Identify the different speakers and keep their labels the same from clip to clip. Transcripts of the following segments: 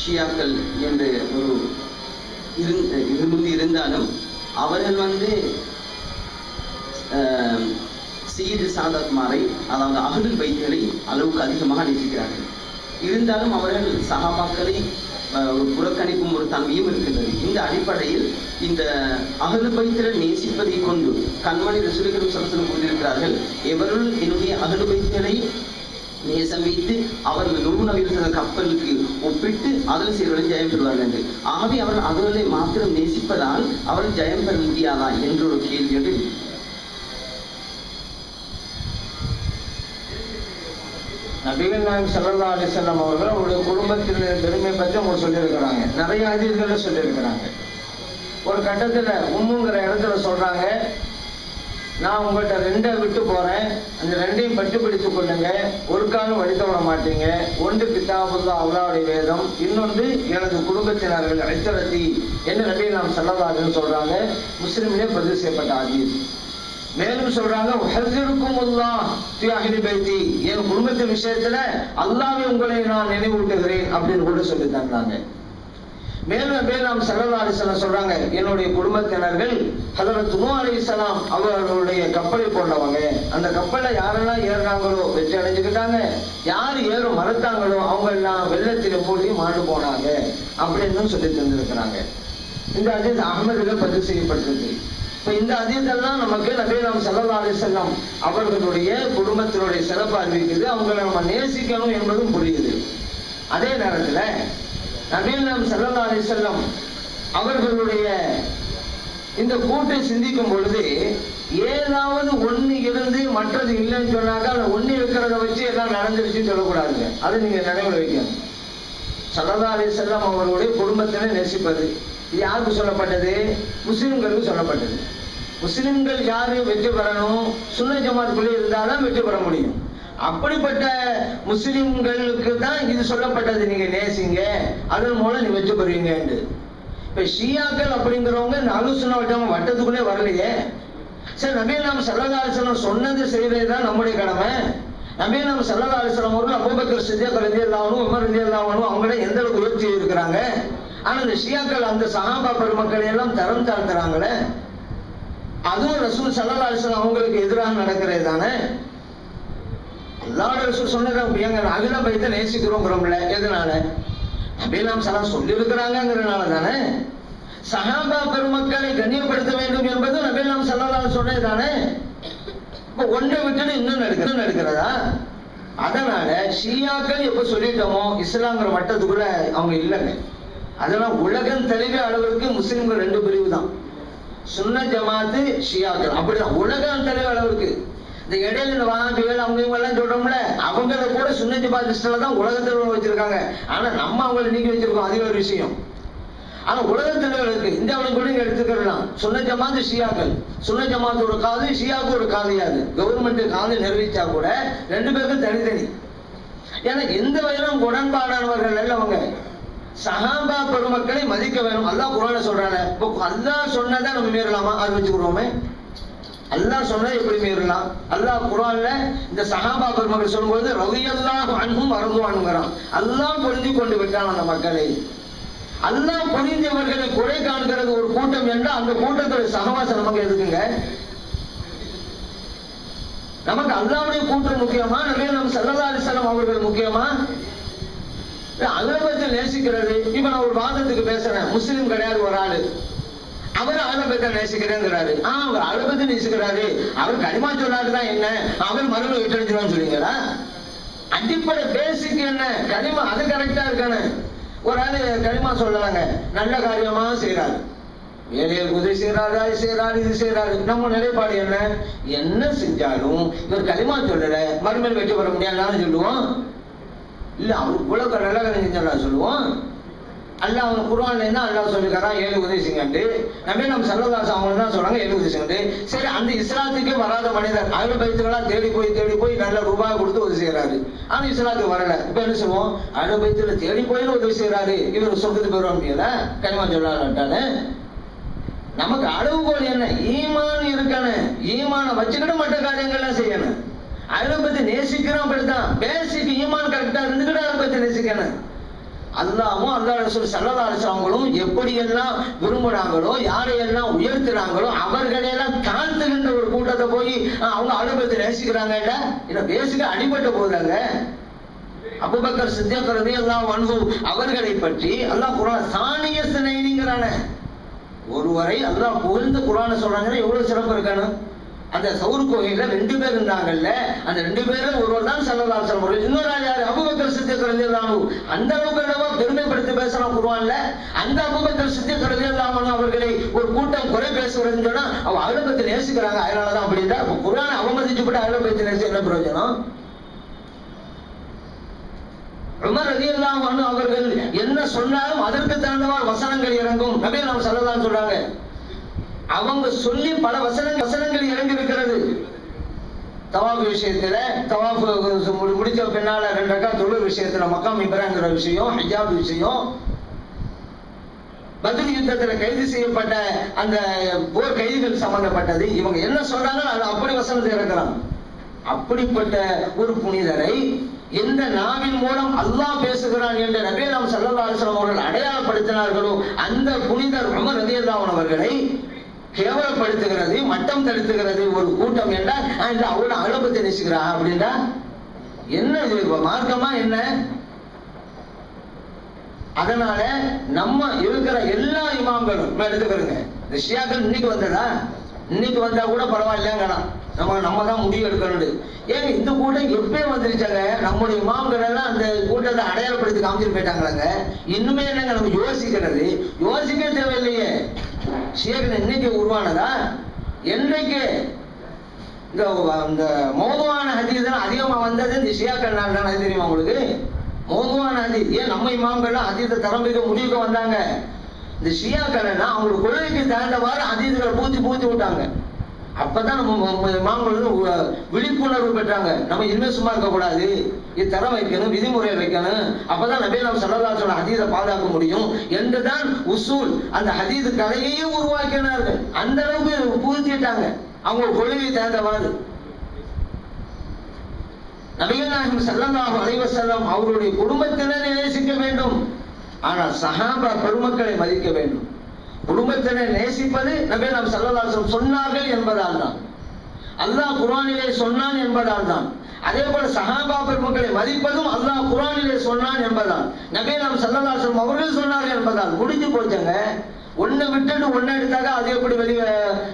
Speaker 1: ஷியாக்கள் என்று ஒரு இருந்து இருந்தாலும் அவர்கள் வந்து சீது சாதத் மாரை அதாவது அகலுல் வைத்தியரை அளவுக்கு அதிகமாக நேசிக்கிறார்கள். இருந்தாலும் அவர்கள் சகாபாக்களை ஒரு புறக்கணிப்பும் ஒரு தன்மையும் இருக்கின்றது. இந்த அடிப்படையில் இந்த அகலு பைத்திர நேசிப்பதை கொண்டு கண்மணி ரசூலிகளும் சரசனம் கூறியிருக்கிறார்கள் எவருள் என்னுடைய அகலு பைத்தலை நேசம் வைத்து அவர்கள் நூறு கப்பலுக்கு ஒப்பிட்டு அதில் சிறுவர்கள் ஜெயம் பெறுவார்கள் என்று. ஆகவே அவர்கள் அவர்களை மாத்திரம் நேசிப்பதால் அவர்கள் ஜெயம் பெற முடியாதா என்ற ஒரு கேள்வி என்று
Speaker 2: நபிகள் நாயகம் ஸல்லல்லாஹு அலைஹி அவர்கள் அவருடைய குடும்பத்தில் பெருமை பற்றி அவங்க சொல்லியிருக்கிறாங்க. நிறைய அதிர்களை சொல்லியிருக்கிறாங்க. ஒரு கட்டத்துல உம்முங்கிற இடத்துல சொல்றாங்க நான் உங்கள்கிட்ட ரெண்டை விட்டு போறேன். அந்த ரெண்டையும் பட்டு பிடித்துக் கொள்ளுங்க. ஒரு காலம் வழித்த விட மாட்டீங்க. ஒன்று கிதாபுல்லா அல்லாவுடைய வேதம் இன்னொன்று எனது குடும்பத்தினர்கள் அழைத்தரத்தி என்று நபி நாம் செல்லதாகன்னு சொல்றாங்க. முஸ்லீமிலே பதிவு செய்யப்பட்ட ஆதீர் மேலும் சொல்றாங்க "உஹர்ரிருக்கும் அல்லாஹ் ஃபி அஹ்லி என் குடும்பத்தின் விஷயத்துல அல்லாவே உங்களை நான் நினைவூட்டுகிறேன் அப்படின்னு கூட சொல்லி தந்தாங்க. மேலும் மேலும் நாம் சல்லல்லா அலிஸ்லாம் சொல்றாங்க என்னுடைய குடும்பத்தினர்கள் ஹதரத் நூ அலிஸ்லாம் அவர்களுடைய கப்பலை போன்றவங்க. அந்த கப்பலை யாரெல்லாம் ஏறினாங்களோ வெற்றி அடைஞ்சுக்கிட்டாங்க. யார் ஏறும் மறுத்தாங்களோ அவங்க எல்லாம் வெள்ளத்தில் மூடி மாண்டு போனாங்க. அப்படின்னு சொல்லி தந்திருக்கிறாங்க இந்த அஜித் அகமதுல பதிவு செய்யப்பட்டிருக்கு. இப்ப இந்த அதீதெல்லாம் நமக்கு நபீராம் நாம் சல்லல்லா அலிஸ்லாம் அவர்களுடைய குடும்பத்தினுடைய சிறப்பு அறிவிக்குது. அவங்களை நம்ம நேசிக்கணும் என்பதும் புரியுது. அதே நேரத்துல நபீனம் சல்லா அலிசல்லம் அவர்களுடைய இந்த கூட்டை சிந்திக்கும் பொழுது ஏதாவது ஒண்ணு இருந்து மற்றது இல்லைன்னு சொன்னாக்கா அந்த ஒண்ணு இருக்கிறத வச்சு எல்லாம் நடந்துருச்சுன்னு சொல்லக்கூடாதுங்க. அதை நீங்க நினைவுல வைக்கணும். சரணாரேஸ் செல்லம் அவர்களுடைய குடும்பத்தினை நேசிப்பது இது யாருக்கு சொல்லப்பட்டது? முஸ்லிம்களுக்கு சொல்லப்பட்டது. முஸ்லிம்கள் யாரு வெற்றி பெறணும்? சுன்ன ஜமாத்துக்குள்ளே இருந்தால்தான் வெற்றி பெற முடியும். அப்படிப்பட்ட முஸ்லிம்களுக்கு தான் இது சொல்லப்பட்டது. நீங்க நேசிங்க அதன் மூலம் நீ வெற்றி பெறுவீங்க இப்ப ஷியாக்கள் அப்படிங்கிறவங்க இந்த அலுசுன வட்டம் வட்டத்துக்குள்ளே வரலையே. சரி நபீ நாம் சல்லதாசனம் சொன்னது செய்வது தான் நம்முடைய கடமை. நபீ நாம் சல்லதாசனம் அவர்கள் அபூபக்கர் சித்தியக் ரதி அல்லாவனும் உமர் ரதி அல்லாவனும் அவங்கள எந்த அளவுக்கு உயர்த்தி இருக்கிறாங்க. ஆனா இந்த ஷியாக்கள் அந்த சகாபா பெருமக்களை எல்லாம் தரம் தாழ்த்துறாங்களே. அதுவும் ரசூல் சல்லா அலிஸ்லாம் அவங்களுக்கு எதிராக நடக்கிறது தானே அல்லாஹ் சொன்னதை சொன்னது அகில பைத்தை நேசிக்கிறோங்கிறோம்ல. எதனால? அபிலாம் சலாம் சொல்லியிருக்கிறாங்கிறனால தானே. சஹாபா பெருமக்களை கண்ணியப்படுத்த வேண்டும் என்பது நபிலாம் சல்லல்லாஹு சொன்னது தானே. இப்போ ஒன்றை விட்டுட்டு இன்னும் நடக்கிறது நடக்கிறதா? அதனால ஷியாக்கள் எப்ப சொல்லிட்டோமோ இஸ்லாங்கிற வட்டத்துக்குள்ள அவங்க இல்லைங்க. அதெல்லாம் உலகம் தெளிவே அளவிற்கு முஸ்லீம்கள் ரெண்டு பிரிவு தான். சுன்ன ஜமாத்து ஷியாக்கள். அப்படிதான். உலகம் தெளிவே அளவிற்கு. இந்த இடையில இந்த வாபிகள் அவங்க இவங்க எல்லாம் சொல்றோம்ல அவங்கள கூட சுன்ன ஜமாத் லிஸ்ட்ல தான் உலகத்தில் வச்சிருக்காங்க. ஆனா நம்ம அவங்களை நீக்கி வச்சிருக்கோம். அது ஒரு விஷயம். ஆனா உலகத்தில் இருக்கு. இந்தியாவில் கூட எடுத்துக்கலாம் சுன்ன ஜமாத்து ஷியாக்கள். சுன்ன ஒரு காது ஷியாக்கு ஒரு காதையாது கவர்மெண்ட் காது நிறைவேற்றா கூட ரெண்டு பேருக்கும் தனித்தனி. ஏன்னா எந்த வகையிலும் உடன்பாடானவர்கள் அல்ல அவங்க. சஹாபா பெருமக்களை மதிக்க வேணும். அல்லாஹ் குரான சொல்றானே இப்போ அல்லாஹ் சொன்னதான் நம்ம மீறலாமா? அது வச்சுக்கிறோமே அல்லாஹ் சொன்னா எப்படி மீறலாம்? அல்லாஹ் குரான்ல இந்த சஹாபா பெருமக்கள் சொல்லும்போது ரவியல்லாஹ் அன்பும் மறந்துவானுங்கிறான் அல்லாஹ் பொருந்தி கொண்டு விட்டான் அந்த மக்களை. அல்லாஹ் பொருந்தியவர்களை குறை காண்கிறது ஒரு கூட்டம் என்றால் அந்த கூட்டத்தோட சகவாசம் நமக்கு எதுக்குங்க? நமக்கு அல்லாவுடைய கூட்டம் முக்கியமா? நபி நம்ம சல்லா அலிஸ்லாம் அவர்கள் முக்கியமா? அகலபத்தை நேசிக்கிறது. இப்ப நான் ஒரு வாதத்துக்கு பேசுறேன். முஸ்லீம் கிடையாது ஒரு ஆளு. அவர் அகலபத்தை நேசிக்கிறேங்கிறாரு. ஆ அவர் அகலபத்தை நேசிக்கிறாரு. அவர் கனிமா சொன்னாருதான் என்ன? அவர் மறுபடியும் விட்டடிச்சிருவான்னு சொல்லுவீங்களா அடிப்படை பேசிக் என்ன? கனிமா அது கரெக்டா இருக்கானே ஒரு ஆளு கனிமா சொல்லலாங்க. நல்ல காரியமா செய்யறாரு வேலையை உதவி செய்யறாரு அது செய்யறாரு இது செய்யறாரு நம்ம நிலைப்பாடு என்ன? என்ன செஞ்சாலும் இவர் களிமா சொல்லல மறுமையில் வெற்றி பெற முடியாதுன்னு சொல்லுவோம். இல்ல அவர் உலக நல்ல காரியம் செஞ்சாலும் சொல்லுவோம்? அல்லாஹ் அவன் குரான்ல என்ன அல்லாஹ் சொல்லிருக்கான் ஏழு உதவி நம்ம நம்ம சர்வதாசம் அவங்க தான் சொல்றாங்க ஏழு உதவி சரி அந்த இஸ்லாத்துக்கே வராத மனிதர் அகல பைத்துகளா தேடி போய் தேடி போய் நல்ல ரூபாய் கொடுத்து உதவி செய்யறாரு ஆனா இஸ்லாத்துக்கு வரல. இப்ப என்ன சொல்லுவோம்? அகல பைத்துல தேடி போய் உதவி செய்யறாரு இவர் சொர்க்கத்துக்கு போயிட முடியல கனிமா சொல்லாட்டானே நமக்கு அளவுகோல் என்ன? ஈமான் இருக்கணும். ஈமான வச்சுக்கிட்டு மற்ற காரியங்கள்லாம் செய்யணும். அயலை பத்தி நேசிக்கிறோம் அப்படித்தான். பேசிக் ஈமான் கரெக்டா இருந்துக்கிட்டு அதை பத்தி நேசிக்கணும். அல்லாவும் அல்லா ரசூல் சல்லா அலிஸ்லாமங்களும் எப்படியெல்லாம் விரும்புறாங்களோ யாரையெல்லாம் உயர்த்துறாங்களோ அவர்களையெல்லாம் தாழ்த்துகின்ற ஒரு கூட்டத்தை போய் அவங்க அனுபவத்தை நேசிக்கிறாங்க இல்ல இல்ல அடிபட்டு போறாங்க அபுபக்கர் சித்தியக்கரதி எல்லாம் வன்பு அவர்களை பற்றி அல்லாஹ் குரான் சாணிய சினைங்கிறான ஒருவரை அல்லாஹ் புகழ்ந்து குரான சொல்றாங்கன்னா எவ்வளவு சிறப்பு இருக்கணும்? அந்த சவுர் கோயில ரெண்டு பேர் இருந்தாங்கல்ல அந்த ரெண்டு பேரும் ஒருவர் தான் சல்லல்லாஹு அலைஹி இன்னொரு ஆள் யாரு? அபூபக்கர் சித்திக் ரலியல்லாஹு அந்த அளவுக்கு அல்லவா பெருமைப்படுத்தி பேசலாம் குருவான்ல அந்த அபூபக்கர் சித்திக் ரலியல்லாஹு அவர்களை ஒரு கூட்டம் குறை பேசுகிறதுன்னு சொன்னா அவ அகல நேசிக்கிறாங்க. அதனாலதான் அப்படின்றா அப்படின்னா அப்ப குர்ஆனை அவமதிச்சு போட்டு அகல நேசி என்ன பிரயோஜனம்? உமர் ரலியல்லாஹு அவர்கள் என்ன சொன்னாலும் அதற்கு தகுந்தவாறு வசனங்கள் இறங்கும். நபி நாம் சொல்லலாம் சொல்றாங்க. அவங்க சொல்லி பல வசனங்கள் தவாஃப் விஷயத்துல தவாஃப் முடிச்ச பின்னால ரெண்டு ரக்கா தொழு விஷயத்துல மக்காம் இப்ராங்கிற விஷயம் ஹிஜாப் விஷயம். பதில் யுத்தத்துல கைது செய்யப்பட்ட அந்த போர் கைதிகள் சம்பந்தப்பட்டது. இவங்க என்ன சொல்றாங்க அது அப்படி வசனத்தை இறக்குறாங்க அப்படிப்பட்ட ஒரு புனிதரை எந்த நாவின் மூலம் அல்லாஹ் பேசுகிறான் என்று நபே நாம் சல்லா அலுவலம் அவர்கள் அடையாளப்படுத்தினார்களோ அந்த புனிதர் உமர் ரலியல்லாஹு அவர்களை கேவலப்படுத்துகிறது மட்டம் தடுத்துகிறது ஒரு கூட்டம் என்றால் அவளோட இல்ல நினைச்சுக்கிறா அப்படின்றா? அப்படின்னா என்ன இது? மார்க்கமா என்ன? அதனால நம்ம இருக்கிற எல்லா இமாம்களும் எடுத்துக்கிறோங்க இந்த ஷியாக்கள் இன்னைக்கு வந்ததா? இன்னைக்கு வந்தா கூட பரவாயில்லைங்கண்ணா நம்ம நம்ம தான் முடிவு எடுக்கணும் ஏங்க இந்த கூட்டம் எப்பயும் வந்துருச்சாங்க? நம்முடைய இமாம்கள் எல்லாம் அந்த கூட்டத்தை அடையாளப்படுத்தி காமிச்சிட்டு போயிட்டாங்களாங்க? இன்னுமே என்னங்க நம்ம யோசிக்கிறது? யோசிக்க தேவையில்லையே. ஷியாக்கள் என்னைக்கு உருவானதா? என்றைக்கு? இந்த இந்த மோதுவான ஹதீஸ் அதிகமாக வந்தது? இந்த ஷியாக்கள் நாள் தானே அது தெரியுமா உங்களுக்கு? மோதுவான ஹதீஸ். ஏன் நம்ம இமாம்கள்லாம் ஹதீஸை தரம்பிக்க முடிவுக்கு வந்தாங்க? இந்த ஷியாக்கள்னா அவங்களுக்கு கொள்கைக்கு தகுந்தவாறு ஹதீஸ்களை பூத்தி பூத்தி விட்டாங்க. அப்பதான் நம்ம ம- விழிப்புணர்வு பெற்றாங்க. நம்ம இனிமே சும்மா இருக்கக்கூடாது. இது தரம் வைக்கணும் விதிமுறை வைக்கணும். அப்பதான் நபே நாம் சல்லல்லாஹு ஹதீஸை பாதுகாக்க முடியும் என்றுதான் உசூல். அந்த ஹதீது கலையையே உருவாக்கினார்கள். அந்த அளவுக்கு பூத்திட்டாங்க அவங்க கொள்கைக்கு தகுந்தவாறு நபிகள் செல்லந்தாகும் அலைவசல்லம் அவருடைய குடும்பத்தினரை நேசிக்க வேண்டும். ஆனால் சஹாபா பெருமக்களை மதிக்க வேண்டும். குடும்பத்தினை நேசிப்பது நபி நாம் ஸல்லல்லாஹு சொன்னார்கள் என்பதால் தான் அல்லாஹ் குரானிலே சொன்னான் என்பதால் தான் அதே போல சஹாபா பெருமக்களை மதிப்பதும் அல்லாஹ் குரானிலே சொன்னான் என்பதால். நபி நாம் ஸல்லல்லாஹு அவர்கள் சொன்னார்கள் என்பதால். முடிஞ்சு போச்சங்க. ஒண்ணு விட்டுட்டு ஒண்ணு எடுத்தாக்க அது எப்படி வெளிய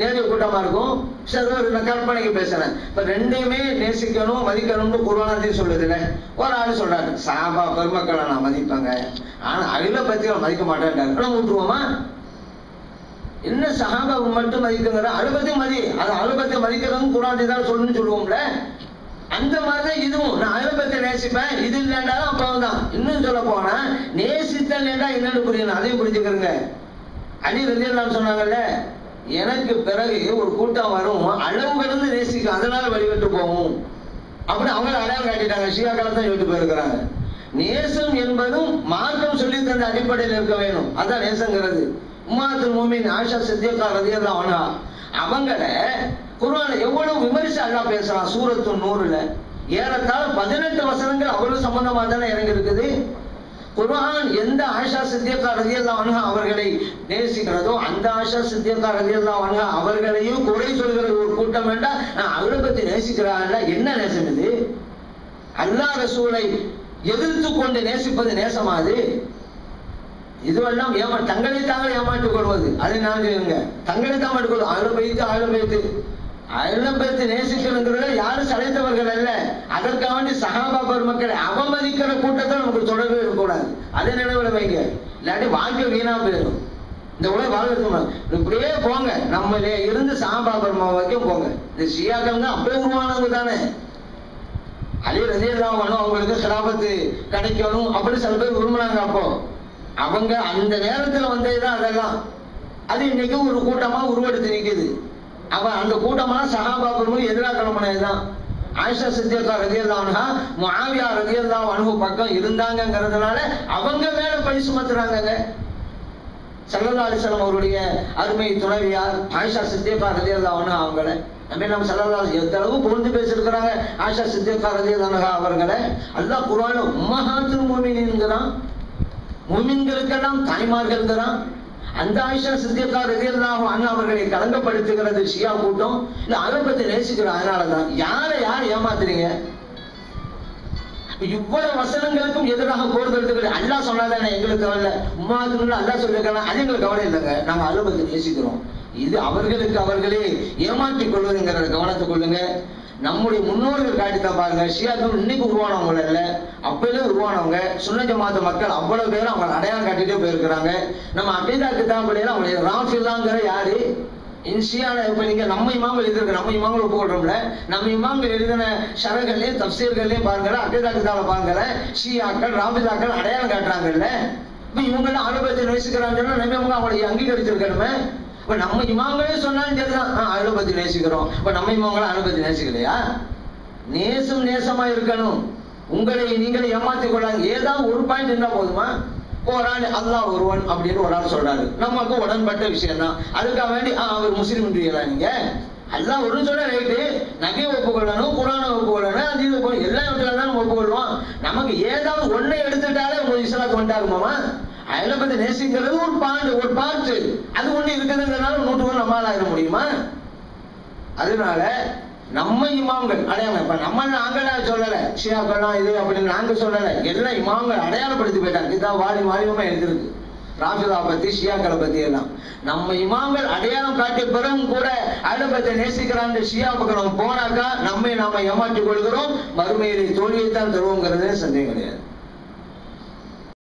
Speaker 2: நேரிய கூட்டமா இருக்கும்? சரி ஒரு நான் கற்பனைக்கு பேசுறேன். இப்ப ரெண்டையுமே நேசிக்கணும் மதிக்கணும்னு குருவானதே சொல்லுதுல ஒரு ஆளு சொல்றாரு சாபா பெருமக்களை நான் மதிப்பேங்க. ஆனா அகில பத்தி மதிக்க மாட்டேன்டாரு நம்ம விட்டுருவோமா என்ன சகாபாவை மட்டும் மதிக்குங்கிற அழுபத்தை மதி. அது அழுபத்தை மதிக்கிறதும் குரான் தான் சொல்லணும்னு சொல்லுவோம்ல. அந்த மாதிரிதான் இதுவும். நான் அழுபத்தை நேசிப்பேன். இது இல்லைண்டாலும் அப்புறம் தான் இன்னும் சொல்ல போனா நேசித்தல் ஏண்டா என்னன்னு புரியணும். அதையும் புரிஞ்சுக்கிறேங்க. அலி ரலியல்லாஹு சொன்னாங்கல்ல எனக்கு பிறகு ஒரு கூட்டம் வரும். அளவு கடந்து நேசிக்கும் அதனால வழிபட்டு போகும் அப்படி அவங்க அடையாளம் காட்டிட்டாங்க. ஷியா தான் சொல்லிட்டு போயிருக்கிறாங்க. நேசம் என்பதும் மார்க்கம் சொல்லி தந்த அடிப்படையில் இருக்க வேணும். அதான் நேசங்கிறது. உம்மாத்துல் மோமின் ஆஷா சித்தியக்கா ரதியல்லா அன்ஹா அவங்கள குர்ஆன்ல எவ்வளவு விமர்சை அல்லா பேசுறான் சூரத்து நூறுல ஏறத்தாழ பதினெட்டு வசனங்கள் அவ்வளவு சம்பந்தமா தானே இறங்கி இருக்குது குர்ஆன் எந்த ஆஷா சித்தியக்கா ரதியல்லா அன்ஹா அவர்களை நேசிக்கிறதோ அந்த ஆஷா சித்தியக்கா ரதியல்லா அன்ஹா அவர்களையும் குறை சொல்கிற ஒரு கூட்டம் வேண்டாம் நான் அவரை பத்தி நேசிக்கிறாங்கல்ல என்ன நேசம் இது? அல்லாஹ் ரசூலை எதிர்த்து கொண்டு நேசிப்பது நேசமா அது? இதுவெல்லாம் ஏமா தங்களை தாங்கள் ஏமாற்றிக் கொள்வது. அதை நான் சொல்லுங்க தங்களை தான் கொள்வது. ஆயிரம் வைத்து ஆயிரம் வைத்து ஆயிரம் பேர்த்து நேசிக்கணுங்கிறத யாரும் சளைத்தவர்கள் அல்ல. அதற்காக வேண்டி சகாபா பெருமக்களை அவமதிக்கிற கூட்டத்தை நமக்கு தொடர்பு இருக்கக்கூடாது. அதை நினைவில் வைங்க. இல்லாட்டி வாழ்க்கை வீணா போயிடும். இந்த உலக வாழ்க்கை இப்படியே போங்க. நம்மளே இருந்து சகாபா பெருமா வரைக்கும் போங்க. இந்த ஷியாக்கள் தான் அப்படியே உருவானவங்க தானே. அலி ரஜியல்லாம் வேணும் அவங்களுக்கு சிலாபத்து கிடைக்கணும். அப்படின்னு சில பேர் விரும்புனாங்க அப்போ. அவங்க அந்த நேரத்துல வந்ததுதான் அதெல்லாம். அது இன்னைக்கு ஒரு கூட்டமா உருவெடுத்து நிக்குது. அவன் அந்த கூட்டமான சஹாபா எதிராக கிளம்பினதுதான் ஆயிஷா சித்தியக்கா ரதியல்லான்ஹா மாவியா ரதியல்லாஹு அணுகு பக்கம் இருந்தாங்கங்கிறதுனால அவங்க மேல பழி சுமத்துறாங்க சல்லல்லாஹு அலைஹி அவருடைய அருமை துணைவியார் ஆயிஷா சித்தியக்கா ரதியல்லாஹு அவங்கள. நம்ம நம்ம சொல்லலாம் எந்த அளவு புரிந்து பேசியிருக்கிறாங்க ஆஷா சித்தியக்கா ரதியல்லாஹு அவர்களை. அல்லாஹ் குர்ஆன்ல உம்மஹாத்துல் முஃமினீன்ங்கிறான் தாய்மார்கள் தான் அந்த ஆயிஷா சித்தியக்கா ரதியல்லாஹு அண்ணா அவர்களை கலங்கப்படுத்துகிறது ஷியா கூட்டம். இல்ல அதை நேசிக்கிறோம் நேசிக்கிற அதனாலதான். யாரை யார் ஏமாத்துறீங்க? இவ்வளவு வசனங்களுக்கும் எதிராக போர்தெடுத்துக்கிறது அல்லாஹ் சொன்னாதானே எங்களுக்கு கவலை உமாதுன்னு அல்லாஹ் சொல்லிருக்காங்க அது எங்களுக்கு கவலை இல்லைங்க. நாங்க அலுவலகத்தை நேசிக்கிறோம். இது அவர்களுக்கு அவர்களே ஏமாற்றிக் கொள்வதுங்கிற கவனத்தை கொள்ளுங்க. நம்முடைய முன்னோர்கள் காட்டித்தான் பாருங்க ஷியாக்கள் இன்னைக்கு உருவானவங்க இல்லை. அப்பவே உருவானவங்க சுன்ன ஜமாத்த மக்கள் அவ்வளவு பேரும் அவங்க அடையாளம் காட்டிட்டே போயிருக்கிறாங்க. நம்ம அபீதா கிதாபடியில அவங்க ராம்ஃபில்லாங்கிற யாரு? இன்சியான இப்போ நீங்கள் நம்ம இமாமல் எழுதிருக்க நம்ம இமாமல் ஒப்புக்கொள்றோம்ல. நம்ம இமாமல் எழுதின ஷரகள்லயும் தப்சீர்கள்லையும் பாருங்க அபீதா கிதாப பாருங்க ஷியாக்கள் ராம்ஃபில்லாக்கள் அடையாளம் காட்டுறாங்கல்ல. இப்போ இவங்கெல்லாம் அனுபவத்தை நேசிக்கிறாங்கன்னா நம்ம இவங்க அவங்களை அங்கீகரிச்சிருக்கணுமே. இப்ப நம்ம இமாம்களே சொன்னாலும் சரிதான் ஆஹ் அனுபவத்தை நேசிக்கிறோம். இப்ப நம்ம இமாம்களும் அனுபவத்தை நேசிக்கலையா? நேசம் நேசமா இருக்கணும். உங்களை நீங்களே ஏமாத்திக் கொள்ளாங்க ஏதாவது ஒரு பாயிண்ட் இருந்தா போதுமா? ஒரு ஆள் அல்லாஹ் ஒருவன் அப்படின்னு ஒரு ஆள் சொல்றாரு. நமக்கு உடன்பட்ட விஷயம் தான் அதுக்காக வேண்டி அவர் முஸ்லீம் நீங்க? அல்லாஹ் ஒரு சொல்ல ரைட்டு. நகையை ஒப்புக்கொள்ளணும் குரானை ஒப்புக்கொள்ளணும் அது இது எல்லா இடத்துல தான் நம்ம ஒப்புக்கொள்வோம் நமக்கு ஏதாவது ஒன்றை எடுத்துட்டாலே உங்களுக்கு இஸ்லாத்து வந்துட்டாருமாமா? அதில் நேசிக்கிறது ஒரு பாண்டு ஒரு பார்ட்டு அது ஒண்ணு இருக்குதுங்கிறனால நூற்றுக்கு நம்மளால ஆயிட முடியுமா? அதனால நம்ம இமாம்கள் அடையாளம் இப்ப நம்ம நாங்கள் சொல்லல. ஷியாக்கெல்லாம் இது அப்படின்னு நாங்க சொல்லல. எல்லாம் இமாம்கள் அடையாளப்படுத்தி போயிட்டாங்க. இதான் வாரி வாரியமா எழுதிருக்கு ராஃபிதா பத்தி ஷியாக்களை பத்தி எல்லாம். நம்ம இமாம்கள் அடையாளம் காட்டிய பிறகும் கூட அனுபவத்தை நேசிக்கிறான் ஷியா பக்கம் போனாக்கா நம்மை நாம ஏமாற்றிக் கொள்கிறோம். மறுமையிலே தோல்வியைத்தான் தருவோங்கிறது சந்தேகம் கிடையாது.